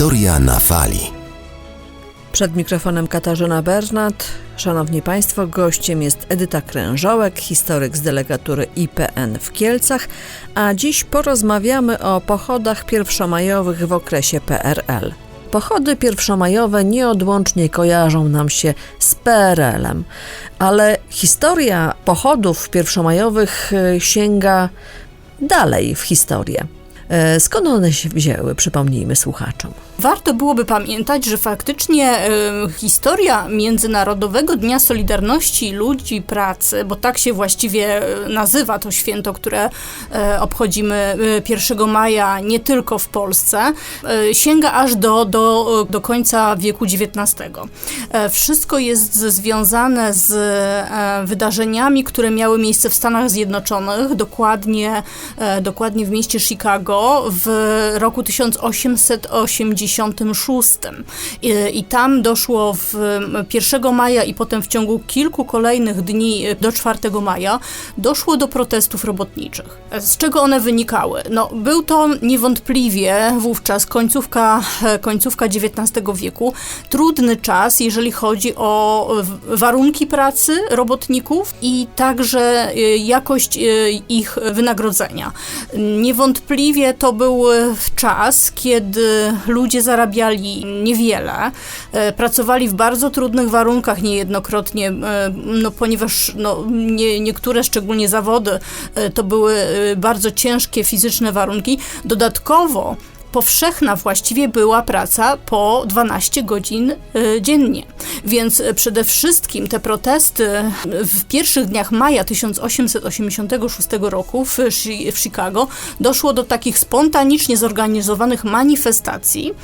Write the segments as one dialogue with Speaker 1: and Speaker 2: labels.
Speaker 1: Historia na fali.
Speaker 2: Przed mikrofonem Katarzyna Bernat. Szanowni Państwo, gościem jest Edyta Krężołek, historyk z delegatury IPN w Kielcach, a dziś porozmawiamy o pochodach pierwszomajowych w okresie PRL. Pochody pierwszomajowe nieodłącznie kojarzą nam się z PRL-em, ale historia pochodów pierwszomajowych e, sięga dalej w historię. E, Skąd one się wzięły, przypomnijmy słuchaczom.
Speaker 3: Warto byłoby pamiętać, że faktycznie e, historia Międzynarodowego Dnia Solidarności Ludzi Pracy, bo tak się właściwie e, nazywa to święto, które obchodzimy e, 1 maja nie tylko w Polsce, sięga aż do, do, do końca wieku XIX. Wszystko jest związane z wydarzeniami, które miały miejsce w Stanach Zjednoczonych, dokładnie, dokładnie w mieście Chicago w roku 1886. I, I tam doszło w 1 maja i potem w ciągu kilku kolejnych dni e, do 4 maja doszło do protestów robotniczych. Z czego one wynikały? No, był to niewątpliwie wówczas końcówka, e, końcówka XIX wieku, trudny czas, jeżeli chodzi o warunki pracy robotników i także e, jakość ich wynagrodzenia. Niewątpliwie to był e, czas, kiedy ludzie zarabiali niewiele, e, pracowali w bardzo trudnych warunkach niejednokrotnie, e, no, ponieważ no, nie, niektóre, szczególnie zawody, to były bardzo ciężkie fizyczne warunki. Dodatkowo powszechna właściwie była praca po 12 godzin y, dziennie. Więc y, przede wszystkim te protesty w pierwszych dniach maja 1886 roku w, Chi- w Chicago doszło do takich spontanicznie zorganizowanych manifestacji,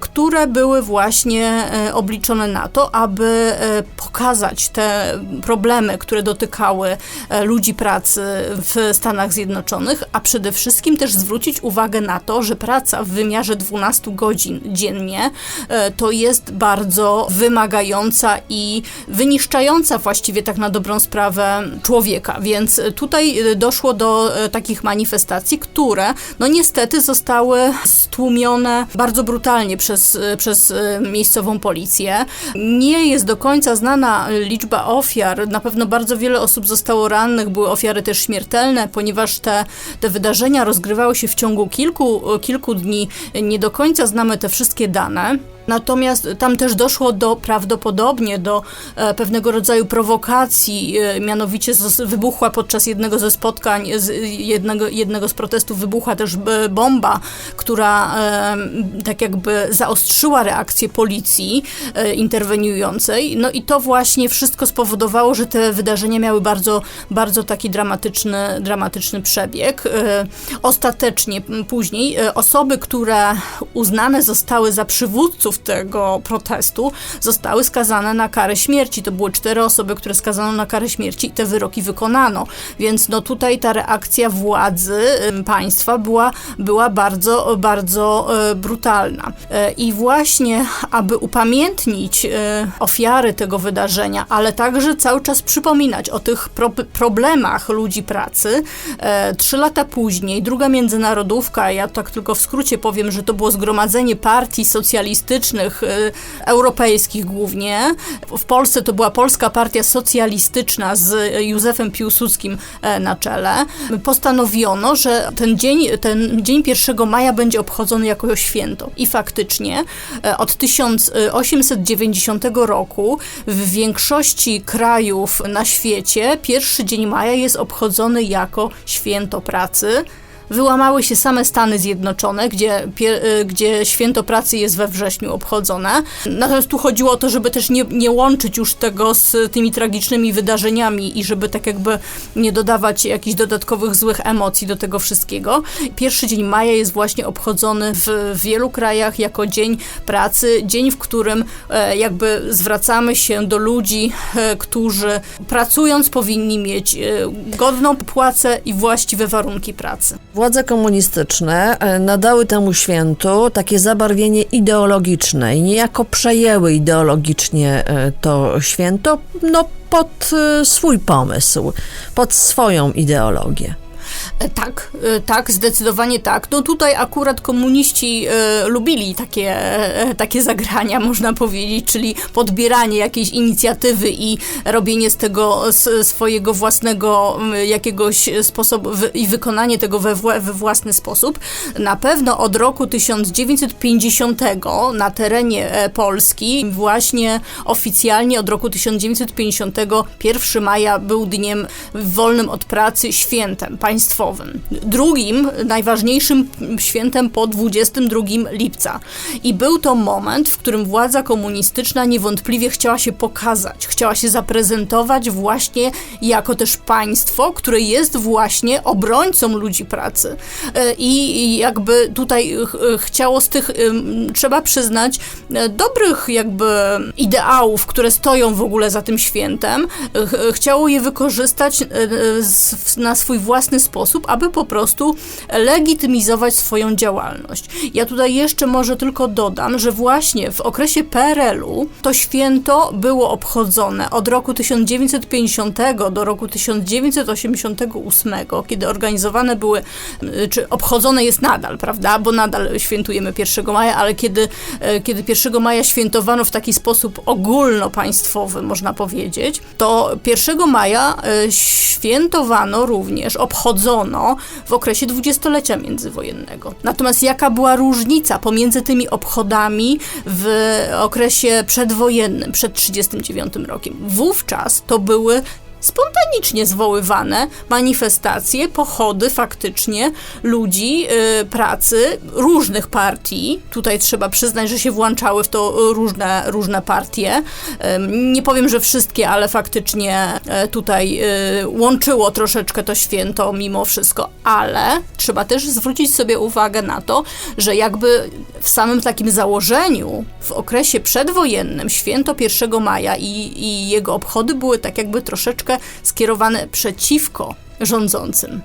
Speaker 3: które były właśnie obliczone na to, aby pokazać te problemy, które dotykały ludzi pracy w Stanach Zjednoczonych, a przede wszystkim też zwrócić uwagę na to, że praca w wymiarze 12 godzin dziennie e, to jest bardzo wymagająca i wyniszczająca właściwie tak na dobrą sprawę człowieka. Więc tutaj e, doszło do e, takich manifestacji, które no niestety zostały stłumione bardzo brutalnie przez, przez miejscową policję. Nie jest do końca znana liczba ofiar. Na pewno bardzo wiele osób zostało rannych, były ofiary też śmiertelne, ponieważ te, te wydarzenia rozgrywały się w ciągu kilku, kilku dni. Nie do końca znamy te wszystkie dane. Natomiast tam też doszło do prawdopodobnie do e, pewnego rodzaju prowokacji, e, mianowicie wybuchła podczas jednego ze spotkań, jednego, jednego z protestów wybuchła też e, bomba, która tak jakby zaostrzyła reakcję policji interweniującej. No i to właśnie wszystko spowodowało, że te wydarzenia miały bardzo, bardzo taki dramatyczny, dramatyczny przebieg. Ostatecznie później osoby, które uznane zostały za przywódców tego protestu, zostały skazane na karę śmierci. To były cztery osoby, które skazano na karę śmierci i te wyroki wykonano. Więc no tutaj ta reakcja władzy państwa była, była bardzo, bardzo e, brutalna. E, I właśnie, aby upamiętnić e, ofiary tego wydarzenia, ale także cały czas przypominać o tych pro problemach ludzi pracy, trzy lata później, druga międzynarodówka, ja tak tylko w skrócie powiem, że to było zgromadzenie partii socjalistycznych, e, europejskich głównie. W Polsce to była Polska Partia Socjalistyczna z Józefem Piłsudskim e, na czele. Postanowiono, że ten dzień, ten dzień 1 maja będzie obchodzony jako święto. I faktycznie e, od 1890 roku w większości krajów na świecie pierwszy dzień maja jest obchodzony jako święto pracy. Wyłamały się same Stany Zjednoczone, gdzie, y, gdzie święto pracy jest we wrześniu obchodzone. Natomiast tu chodziło o to, żeby też nie, nie łączyć już tego z tymi tragicznymi wydarzeniami i żeby tak jakby nie dodawać jakichś dodatkowych złych emocji do tego wszystkiego. Pierwszy dzień maja jest właśnie obchodzony w wielu krajach jako dzień pracy, dzień, w którym e, jakby zwracamy się do ludzi, e, którzy pracując powinni mieć e, godną płacę i właściwe warunki pracy.
Speaker 2: Władze komunistyczne e, nadały temu świętu takie zabarwienie ideologiczne i niejako przejęły ideologicznie e, to święto no, pod e, swój pomysł, pod swoją ideologię.
Speaker 3: Tak, e, tak, zdecydowanie tak. No tutaj akurat komuniści e, lubili takie, e, takie zagrania, można powiedzieć, czyli podbieranie jakiejś inicjatywy i robienie z tego swojego własnego jakiegoś sposobu wy, i wykonanie tego we, we własny sposób. Na pewno od roku 1950 na terenie e, Polski właśnie oficjalnie od roku 1950 1 maja był dniem wolnym od pracy świętem państwowym. Drugim najważniejszym świętem po 22 lipca. I był to moment, w którym władza komunistyczna niewątpliwie chciała się pokazać, chciała się zaprezentować właśnie jako też państwo, które jest właśnie obrońcą ludzi pracy. E, I jakby tutaj ch- chciało z tych, trzeba przyznać, e, dobrych jakby ideałów, które stoją w ogóle za tym świętem, ch- chciało je wykorzystać e, e, na swój własny sposób, aby po prostu legitymizować swoją działalność. Ja tutaj jeszcze może tylko dodam, że właśnie w okresie PRL-u to święto było obchodzone od roku 1950 do roku 1988, kiedy organizowane były, y, czy obchodzone jest nadal, prawda, bo nadal świętujemy 1 maja, ale kiedy, e, kiedy 1 maja świętowano w taki sposób ogólnopaństwowy, można powiedzieć, to 1 maja e, świętowano również, obchodzono w okresie dwudziestolecia międzywojennego. Natomiast jaka była różnica pomiędzy tymi obchodami w okresie przedwojennym, przed 1939 rokiem? Wówczas to były spontanicznie zwoływane manifestacje, pochody faktycznie ludzi y, pracy różnych partii. Tutaj trzeba przyznać, że się włączały w to różne, różne partie. Ym, nie powiem, że wszystkie, ale faktycznie e, tutaj y, łączyło troszeczkę to święto mimo wszystko, ale trzeba też zwrócić sobie uwagę na to, że jakby w samym takim założeniu w okresie przedwojennym święto 1 maja i, i jego obchody były tak jakby troszeczkę skierowane przeciwko rządzącym.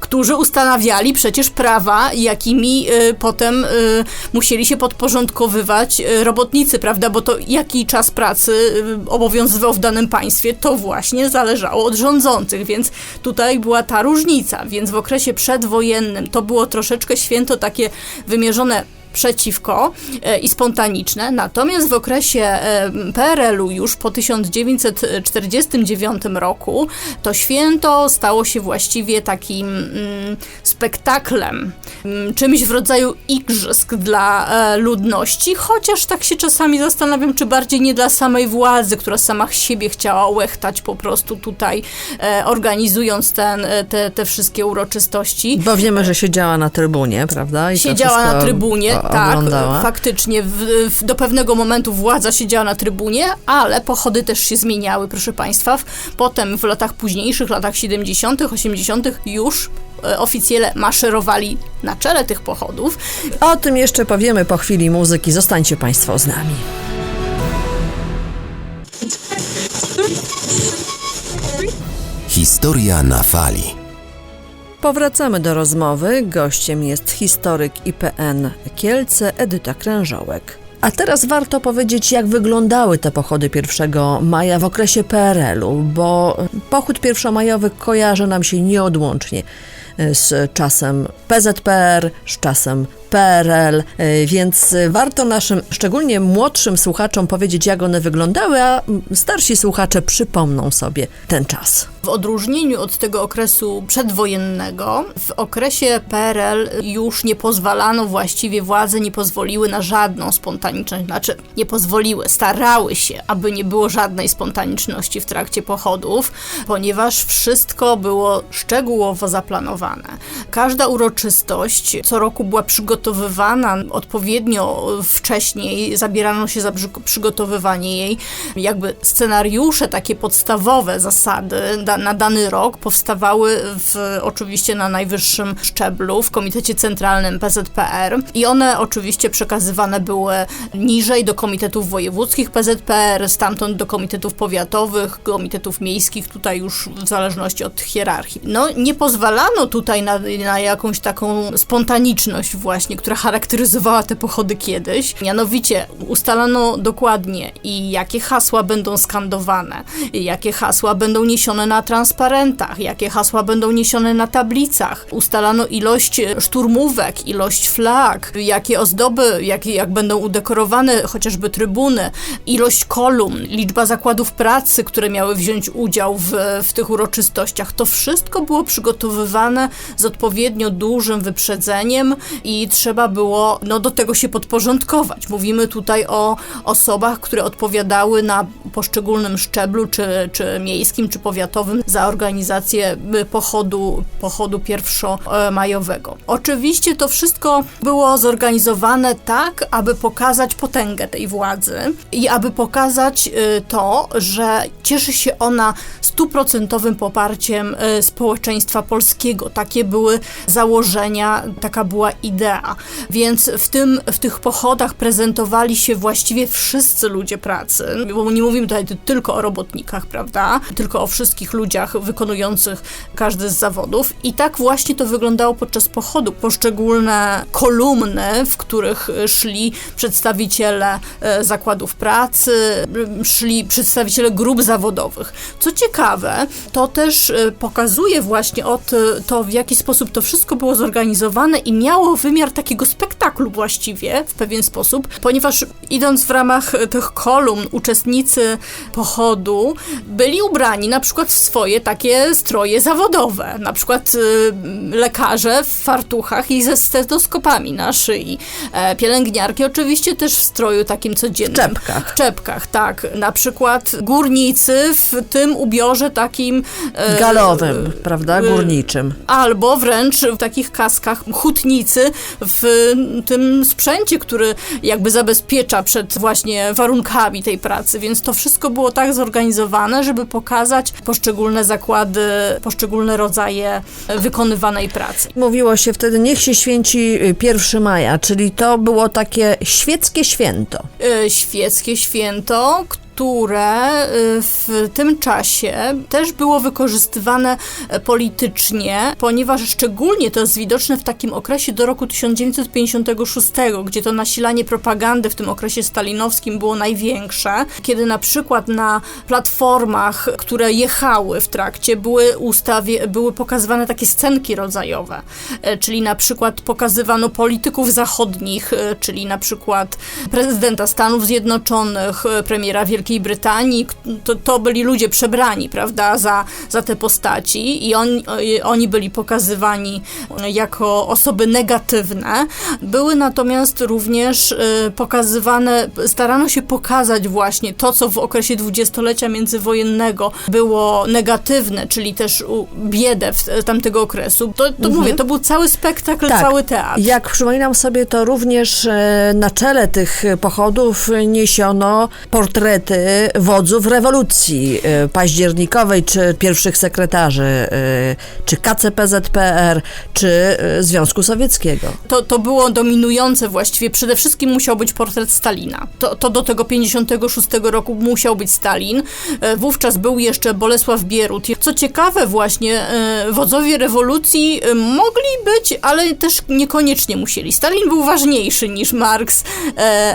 Speaker 3: Którzy ustanawiali przecież prawa, jakimi y, potem y, musieli się podporządkowywać y, robotnicy, prawda? Bo to jaki czas pracy y, obowiązywał w danym państwie, to właśnie zależało od rządzących, więc tutaj była ta różnica. Więc w okresie przedwojennym to było troszeczkę święto takie wymierzone przeciwko e, i spontaniczne. Natomiast w okresie e, PRL-u już po 1949 roku to święto stało się właściwie takim mm, spektaklem, mm, czymś w rodzaju igrzysk dla e, ludności, chociaż tak się czasami zastanawiam, czy bardziej nie dla samej władzy, która sama siebie chciała łechtać po prostu tutaj, organizując ten, te, te wszystkie uroczystości.
Speaker 2: Bo wiemy, że siedziała na trybunie, prawda? I
Speaker 3: Siedziała na
Speaker 2: wszystko
Speaker 3: trybunie,
Speaker 2: o-
Speaker 3: tak,
Speaker 2: oglądała.
Speaker 3: faktycznie. W, w, do pewnego momentu władza siedziała na trybunie, ale pochody też się zmieniały, proszę Państwa. Potem w latach późniejszych, latach 70., 80., już e, oficjele maszerowali na czele tych pochodów.
Speaker 2: O tym jeszcze powiemy po chwili muzyki. Zostańcie Państwo z nami.
Speaker 1: Historia na fali.
Speaker 2: Powracamy do rozmowy. Gościem jest historyk IPN Kielce Edyta Krężołek. A teraz warto powiedzieć, jak wyglądały te pochody 1 maja w okresie PRL-u, bo pochód pierwszomajowy kojarzy nam się nieodłącznie z czasem PZPR, z czasem PRL, y, więc warto naszym, szczególnie młodszym słuchaczom powiedzieć, jak one wyglądały, a starsi słuchacze przypomną sobie ten czas.
Speaker 3: W odróżnieniu od tego okresu przedwojennego, w okresie PRL już nie pozwalano, właściwie władze nie pozwoliły na żadną spontaniczność, znaczy nie pozwoliły, starały się, aby nie było żadnej spontaniczności w trakcie pochodów, ponieważ wszystko było szczegółowo zaplanowane. Każda uroczystość co roku była przygotowywana odpowiednio wcześniej, zabierano się za przy- przygotowywanie jej, jakby scenariusze, takie podstawowe zasady da, na dany rok powstawały w, oczywiście na najwyższym szczeblu, w Komitecie Centralnym PZPR i one oczywiście przekazywane były niżej do komitetów wojewódzkich PZPR, stamtąd do komitetów powiatowych, komitetów miejskich, tutaj już w zależności od hierarchii. No nie pozwalano tutaj na, na jakąś taką spontaniczność właśnie właśnie, która charakteryzowała te pochody kiedyś. Mianowicie ustalano dokładnie i jakie hasła będą skandowane, jakie hasła będą niesione na transparentach, jakie hasła będą niesione na tablicach. Ustalano ilość szturmówek, ilość flag, jakie ozdoby, jak, jak będą udekorowane chociażby trybuny, ilość kolumn, liczba zakładów pracy, które miały wziąć udział w, w tych uroczystościach. To wszystko było przygotowywane z odpowiednio dużym wyprzedzeniem i trzeba było no, do tego się podporządkować. Mówimy tutaj o osobach, które odpowiadały na poszczególnym szczeblu, czy, czy miejskim, czy powiatowym za organizację y, pochodu, pochodu pierwszomajowego. Oczywiście to wszystko było zorganizowane tak, aby pokazać potęgę tej władzy i aby pokazać y, to, że cieszy się ona stuprocentowym poparciem y, społeczeństwa polskiego. Takie były założenia, taka była idea. Więc w, tym, w tych pochodach prezentowali się właściwie wszyscy ludzie pracy, bo nie mówimy tutaj tylko o robotnikach, prawda? Tylko o wszystkich ludziach wykonujących każdy z zawodów. I tak właśnie to wyglądało podczas pochodu. Poszczególne kolumny, w których szli przedstawiciele e, zakładów pracy, szli przedstawiciele grup zawodowych. Co ciekawe, to też e, pokazuje właśnie od to, w jaki sposób to wszystko było zorganizowane i miało wymiar takiego spektaklu właściwie w pewien sposób, ponieważ idąc w ramach tych kolumn, uczestnicy pochodu byli ubrani na przykład w swoje takie stroje zawodowe, na przykład y, lekarze w fartuchach i ze stetoskopami na szyi, e, pielęgniarki oczywiście też w stroju takim codziennym.
Speaker 2: W czepkach.
Speaker 3: W czepkach, tak. Na przykład górnicy w tym ubiorze takim... e,
Speaker 2: Galowym, prawda?
Speaker 3: y,
Speaker 2: Górniczym.
Speaker 3: Albo wręcz w takich kaskach hutnicy w tym sprzęcie, który jakby zabezpiecza przed właśnie warunkami tej pracy, więc to wszystko było tak zorganizowane, żeby pokazać poszczególne zakłady, poszczególne rodzaje wykonywanej pracy.
Speaker 2: Mówiło się wtedy, niech się święci 1 maja, czyli to było takie świeckie święto.
Speaker 3: E, Świeckie święto, które y, w tym czasie też było wykorzystywane e, politycznie, ponieważ szczególnie to jest widoczne w takim okresie do roku 1956, gdzie to nasilanie propagandy w tym okresie stalinowskim było największe, kiedy na przykład na platformach, które jechały w trakcie, były, ustawie, były pokazywane takie scenki rodzajowe, e, czyli na przykład pokazywano polityków zachodnich, e, czyli na przykład prezydenta Stanów Zjednoczonych, premiera Wielkiej Brytanii, k- to, to byli ludzie przebrani, prawda, za, za te postaci i on, oni byli pokazywani jako osoby negatywne. Były natomiast również e, pokazywane, starano się pokazać właśnie to, co w okresie dwudziestolecia międzywojennego było negatywne, czyli też biedę tamtego okresu. To, to mówię, to był cały spektakl,
Speaker 2: Tak.
Speaker 3: cały teatr.
Speaker 2: Jak przypominam sobie, to również e, na czele tych pochodów niesiono portrety wodzów rewolucji e, październikowej, czy pierwszych sekretarzy, e, czy KCPZPR, czy e, Związku Sowieckiego.
Speaker 3: To, to było dominujące właściwie. Przede wszystkim musiał być portret Stalina. To, to do tego 56 roku musiał być Stalin. E, Wówczas był jeszcze Bolesław Bierut. Co ciekawe właśnie, e, wodzowie rewolucji e, mogli być, ale też niekoniecznie musieli. Stalin był ważniejszy niż Marx,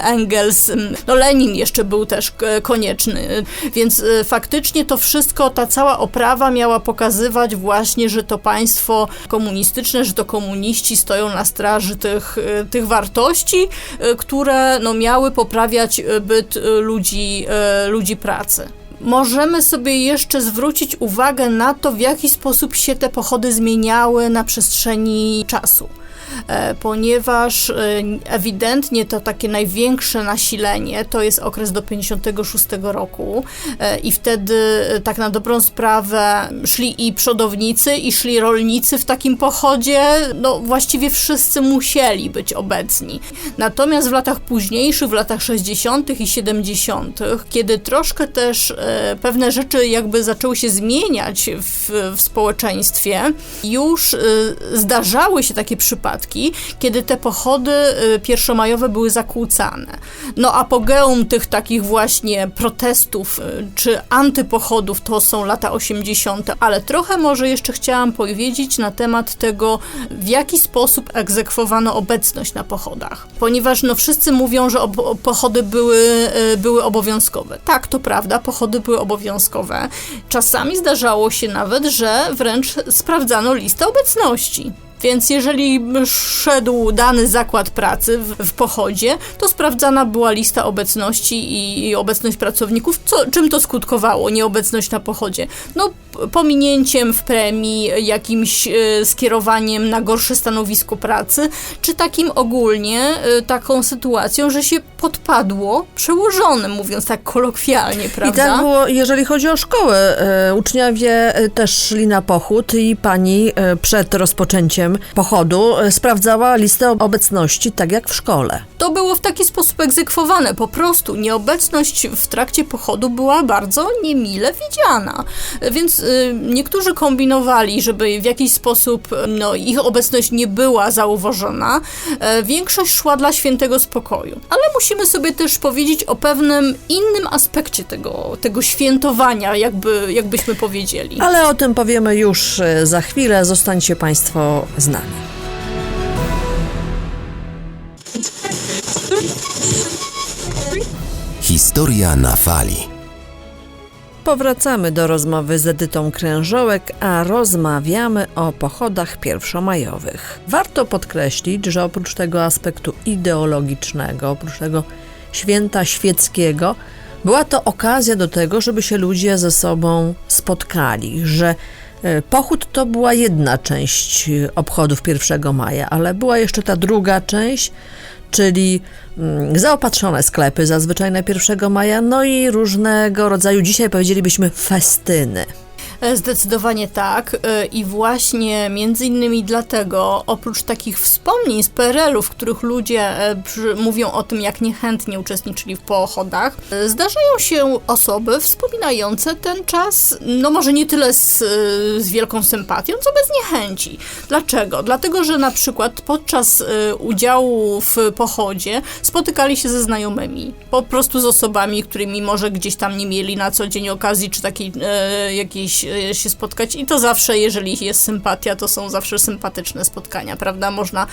Speaker 3: Engels, no Lenin jeszcze był też konieczny. Więc e, faktycznie to wszystko, ta cała oprawa miała pokazywać właśnie, że to państwo komunistyczne, że to komuniści stoją na straży tych, e, tych wartości, e, które no, miały poprawiać byt ludzi, ludzi pracy. Możemy sobie jeszcze zwrócić uwagę na to, w jaki sposób się te pochody zmieniały na przestrzeni czasu. E, Ponieważ e, ewidentnie to takie największe nasilenie to jest okres do 56 roku e, i wtedy tak na dobrą sprawę szli i przodownicy i szli rolnicy w takim pochodzie, no właściwie wszyscy musieli być obecni. Natomiast w latach późniejszych, w latach 60. i 70., kiedy troszkę też pewne rzeczy jakby zaczęły się zmieniać w, w społeczeństwie, już zdarzały się takie przypadki, przypadki, kiedy te pochody y, pierwszomajowe były zakłócane. No apogeum tych takich właśnie protestów y, czy antypochodów to są lata 80., ale trochę może jeszcze chciałam powiedzieć na temat tego, w jaki sposób egzekwowano obecność na pochodach. Ponieważ no wszyscy mówią, że pochody były, y, były obowiązkowe. Tak, to prawda, pochody były obowiązkowe. Czasami zdarzało się nawet, że wręcz sprawdzano listę obecności. Więc jeżeli szedł dany zakład pracy w, w pochodzie, to sprawdzana była lista obecności i, i obecność pracowników. Co, czym to skutkowało, nieobecność na pochodzie? No, pominięciem w premii, jakimś e, skierowaniem na gorsze stanowisko pracy, czy takim ogólnie e, taką sytuacją, że się podpadło przełożonym, mówiąc tak kolokwialnie,
Speaker 2: I
Speaker 3: prawda?
Speaker 2: tak było, jeżeli chodzi o szkołę. E, Uczniowie e, też szli na pochód i pani e, przed rozpoczęciem pochodu e, sprawdzała listę obecności, tak jak w szkole.
Speaker 3: To było w taki sposób egzekwowane. Po prostu nieobecność w trakcie pochodu była bardzo niemile widziana. Więc y, niektórzy kombinowali, żeby w jakiś sposób no, ich obecność nie była zauważona. E, większość szła dla świętego spokoju. Ale musimy sobie też powiedzieć o pewnym innym aspekcie tego, tego świętowania, jakby, jakbyśmy powiedzieli.
Speaker 2: Ale o tym powiemy już e, za chwilę. Zostańcie Państwo z nami.
Speaker 1: Historia na fali.
Speaker 2: Powracamy do rozmowy z Edytą Krężołek, a rozmawiamy o pochodach pierwszomajowych. Warto podkreślić, że oprócz tego aspektu ideologicznego, oprócz tego święta świeckiego, była to okazja do tego, żeby się ludzie ze sobą spotkali, że Pochód to była jedna część e, obchodów 1 maja, ale była jeszcze ta druga część, czyli mm, zaopatrzone sklepy zazwyczaj na 1 maja, no i różnego rodzaju, dzisiaj powiedzielibyśmy festyny.
Speaker 3: E, Zdecydowanie tak e, i właśnie między innymi dlatego, oprócz takich wspomnień z PRL-u, w których ludzie e, mówią o tym, jak niechętnie uczestniczyli w pochodach, zdarzają się osoby wspominające ten czas, no może nie tyle z, z wielką sympatią, co bez niechęci. Dlaczego? Dlatego, że na przykład podczas udziału w pochodzie spotykali się ze znajomymi, po prostu z osobami, którymi może gdzieś tam nie mieli na co dzień okazji, czy takiej e, jakiejś się spotkać i to zawsze, jeżeli jest sympatia, to są zawsze sympatyczne spotkania, prawda? Można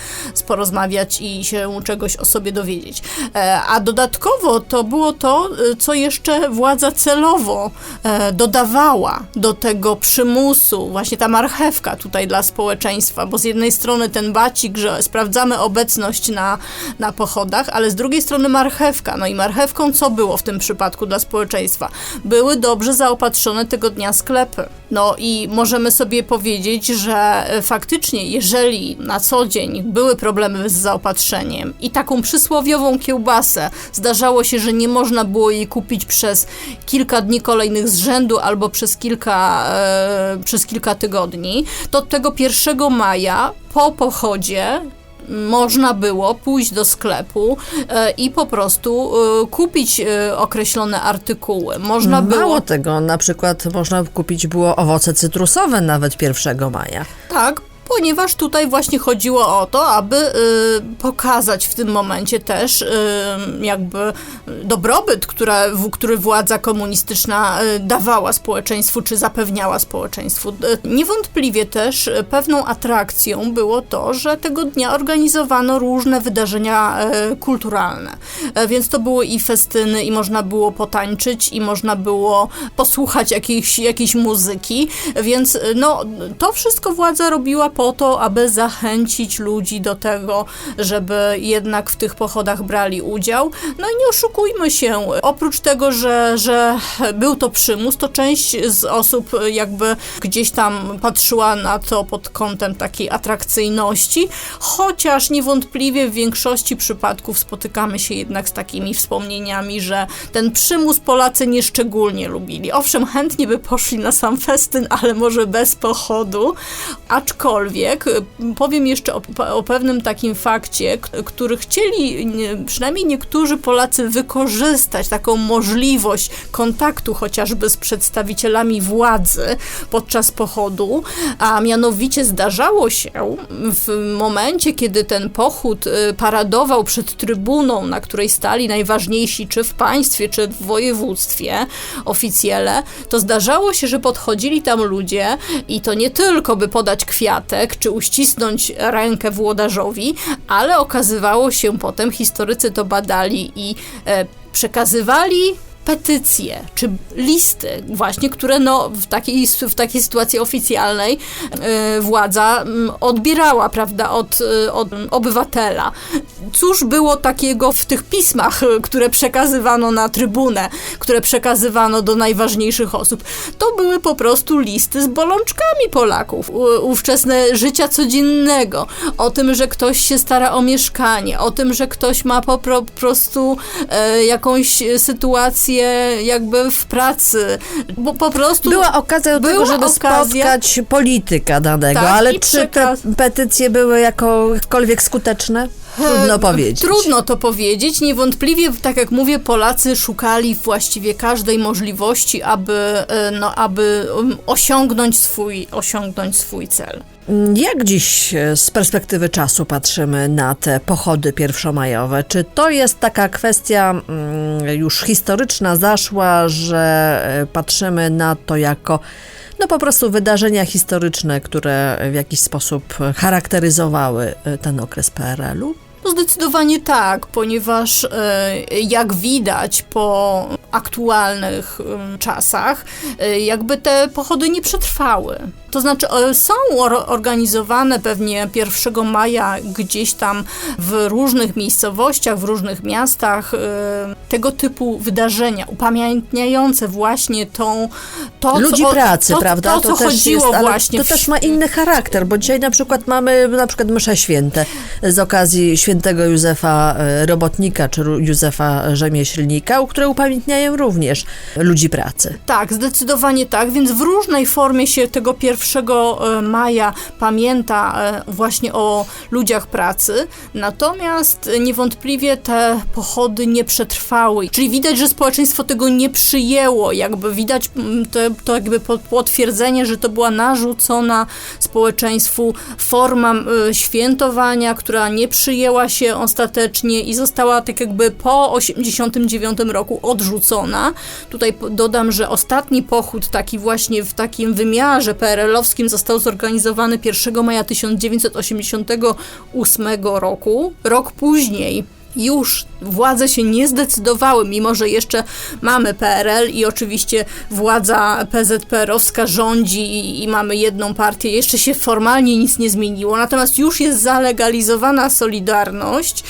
Speaker 3: porozmawiać i się czegoś o sobie dowiedzieć. E, a dodatkowo to było to, e, co jeszcze władza celowo e, dodawała do tego przymusu, właśnie ta marchewka tutaj dla społeczeństwa, bo z jednej strony ten bacik, że sprawdzamy obecność na, na pochodach, ale z drugiej strony marchewka. No i marchewką co było w tym przypadku dla społeczeństwa? Były dobrze zaopatrzone tego dnia sklepy. No i możemy sobie powiedzieć, że e, faktycznie, jeżeli na co dzień były problemy z zaopatrzeniem i taką przysłowiową kiełbasę zdarzało się, że nie można było jej kupić przez kilka dni kolejnych z rzędu albo przez kilka, e, przez kilka tygodni, to od tego 1 maja po pochodzie można było pójść do sklepu e, i po prostu e, kupić e, określone artykuły. Można było
Speaker 2: Mało tego, na przykład można kupić było owoce cytrusowe nawet 1 maja.
Speaker 3: Tak, ponieważ tutaj właśnie chodziło o to, aby y, pokazać w tym momencie też y, jakby dobrobyt, które, w, który władza komunistyczna y, dawała społeczeństwu, czy zapewniała społeczeństwu. Y, niewątpliwie też y, pewną atrakcją było to, że tego dnia organizowano różne wydarzenia y, kulturalne. E, Więc to były i festyny, i można było potańczyć, i można było posłuchać jakiejś, jakiejś muzyki, więc no, to wszystko władza robiła po to, aby zachęcić ludzi do tego, żeby jednak w tych pochodach brali udział. No i nie oszukujmy się, oprócz tego, że, że był to przymus, to część z osób jakby gdzieś tam patrzyła na to pod kątem takiej atrakcyjności, chociaż niewątpliwie w większości przypadków spotykamy się jednak z takimi wspomnieniami, że ten przymus Polacy nieszczególnie lubili. Owszem, chętnie by poszli na sam festyn, ale może bez pochodu, aczkolwiek Aczkolwiek y, powiem jeszcze o, o pewnym takim fakcie, który chcieli nie- przynajmniej niektórzy Polacy wykorzystać taką możliwość kontaktu chociażby z przedstawicielami władzy podczas pochodu, a mianowicie zdarzało się w momencie, kiedy ten pochód y, paradował przed trybuną, na której stali najważniejsi czy w państwie, czy w województwie oficjele, to zdarzało się, że podchodzili tam ludzie i to nie tylko by podać czy uścisnąć rękę włodarzowi, ale okazywało się potem, historycy to badali i e, przekazywali petycje czy listy właśnie, które no, w, takiej, w takiej sytuacji oficjalnej e, władza mm, odbierała, prawda, od, e, od obywatela. Cóż było takiego w tych pismach, które przekazywano na trybunę, które przekazywano do najważniejszych osób? To były po prostu listy z bolączkami Polaków, u- ówczesne życia codziennego, o tym, że ktoś się stara o mieszkanie, o tym, że ktoś ma po pro, prostu e, jakąś sytuację jakby w pracy, bo po prostu
Speaker 2: Była okazja do tego, żeby
Speaker 3: okazja.
Speaker 2: spotkać polityka danego,
Speaker 3: Tak,
Speaker 2: ale czy te petycje były jakokolwiek skuteczne? Trudno
Speaker 3: E,
Speaker 2: powiedzieć.
Speaker 3: Trudno to powiedzieć. Niewątpliwie, tak jak mówię, Polacy szukali właściwie każdej możliwości, aby, e, no, aby um, osiągnąć swój, osiągnąć swój cel.
Speaker 2: Jak dziś e, z perspektywy czasu patrzymy na te pochody pierwszomajowe? Czy to jest taka kwestia mm, już historyczna, zaszła, że e, patrzymy na to jako no po prostu wydarzenia historyczne, które w jakiś sposób charakteryzowały e, ten okres PRL-u?
Speaker 3: No zdecydowanie tak, ponieważ e, jak widać po aktualnych czasach, e, jakby te pochody nie przetrwały. To znaczy e, są or- organizowane pewnie 1 maja gdzieś tam w różnych miejscowościach, w różnych miastach tego typu wydarzenia upamiętniające właśnie tą to,
Speaker 2: Ludzi
Speaker 3: co,
Speaker 2: pracy,
Speaker 3: to,
Speaker 2: prawda?
Speaker 3: To, co
Speaker 2: też
Speaker 3: chodziło
Speaker 2: jest,
Speaker 3: właśnie
Speaker 2: To
Speaker 3: w-
Speaker 2: też ma inny charakter, bo dzisiaj na przykład mamy na przykład msze święte z okazji świętego Józefa e, Robotnika czy Józefa Rzemieślnika, które upamiętniają również ludzi pracy.
Speaker 3: Tak, zdecydowanie tak, więc w różnej formie się tego 1 e, maja pamięta e, właśnie o ludziach pracy, natomiast niewątpliwie te pochody nie przetrwały, czyli widać, że społeczeństwo tego nie przyjęło, jakby widać mm, to, jakby po- potwierdzenie, że to była narzucona społeczeństwu forma świętowania, która nie przyjęła się ostatecznie i została tak jakby po 89 roku odrzucona. Tutaj dodam, że ostatni pochód taki właśnie w takim wymiarze PRL-owskim został zorganizowany 1 maja 1988 roku. Rok później już władze się nie zdecydowały, mimo że jeszcze mamy PRL i oczywiście władza PZPR-owska rządzi i, i mamy jedną partię, jeszcze się formalnie nic nie zmieniło, natomiast już jest zalegalizowana Solidarność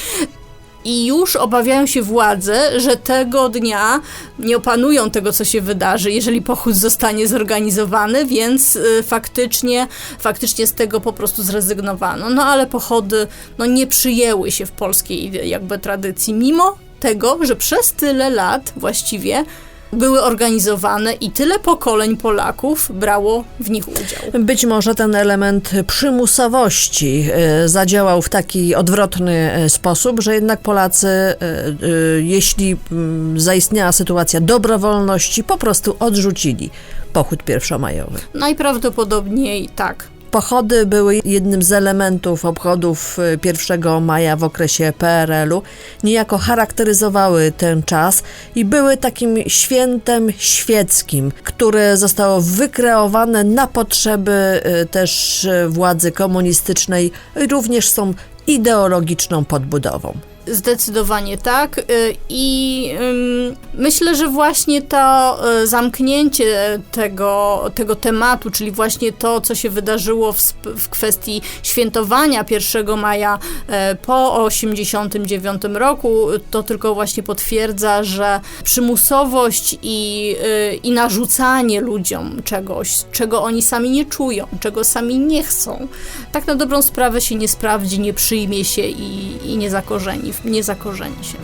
Speaker 3: i już obawiają się władze, że tego dnia nie opanują tego, co się wydarzy, jeżeli pochód zostanie zorganizowany, więc y, faktycznie, faktycznie z tego po prostu zrezygnowano. No ale pochody no, nie przyjęły się w polskiej jakby tradycji, mimo tego, że przez tyle lat właściwie były organizowane i tyle pokoleń Polaków brało w nich udział.
Speaker 2: Być może ten element przymusowości e, zadziałał w taki odwrotny e, sposób, że jednak Polacy, e, jeśli zaistniała sytuacja dobrowolności, po prostu odrzucili pochód pierwszomajowy.
Speaker 3: Najprawdopodobniej tak.
Speaker 2: Pochody były jednym z elementów obchodów e, 1 maja w okresie PRL-u, niejako charakteryzowały ten czas i były takim świętem świeckim, które zostało wykreowane na potrzeby e, też e, władzy komunistycznej, również są ideologiczną podbudową.
Speaker 3: Zdecydowanie tak. y, I myślę, że właśnie to y, zamknięcie tego, tego tematu, czyli właśnie to, co się wydarzyło w, w kwestii świętowania 1 maja e, po 89 roku, to tylko właśnie potwierdza, że przymusowość i, y, i narzucanie ludziom czegoś, czego oni sami nie czują, czego sami nie chcą, tak na dobrą sprawę się nie sprawdzi, nie przyjmie się i, i nie zakorzeni, nie zakorzeni się.